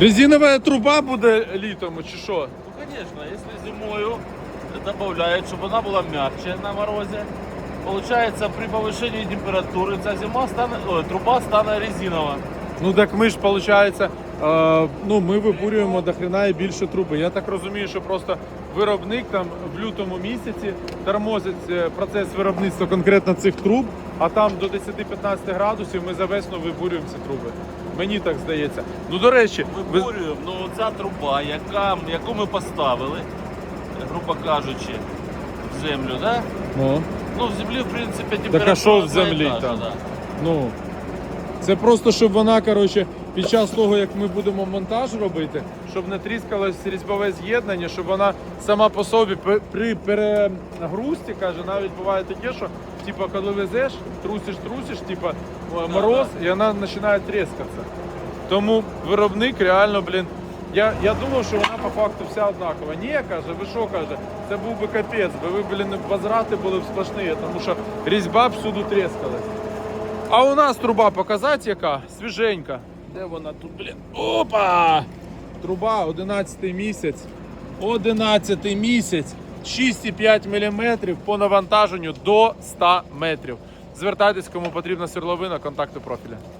Резинова труба буде літом, чи що? Ну, конечно, если зимою добавляют, чтобы она была мягче на морозе, получается при повышении температуры ця зима стане, ой, труба стане резинова. Ну так ми ж, виходить, е, ну, ми вибурюємо до хрена і більше труби. Я так розумію, що просто виробник там в лютому місяці тормозить е, процес виробництва конкретно цих труб, а там до 10-15 градусів ми за весну вибурюємо ці труби. Мені так здається. Ну, до речі, ви... Вибурюємо, ну ця труба, яка, яку ми поставили, грубо кажучи, в землю, да? Ну, Ну, в землі, в принципі, температура. Так а що в землі там? да. ну, це просто, щоб вона, коротше, під час того, як ми будемо монтаж робити, щоб не тріскалось різьбове з'єднання, щоб вона сама по собі при перегрузці, каже, навіть буває таке, що типа, коли везеш, трусиш, трусиш, типа мороз, і вона починає тріскатися. Тому виробник реально, блін. Я, я думав, що вона по факту вся однакова. Ні, каже, ви що каже, це був би капець, би ви, блін, возврати були б сплошні, тому що різьба всюди тріскалась. А у нас труба показати яка? Свіженька. Де вона тут, блін? Опа! Труба 11 місяць. 11 місяць. 6,5 мм по навантаженню до 100 метрів. Звертайтесь, кому потрібна сверловина, контакти профіля.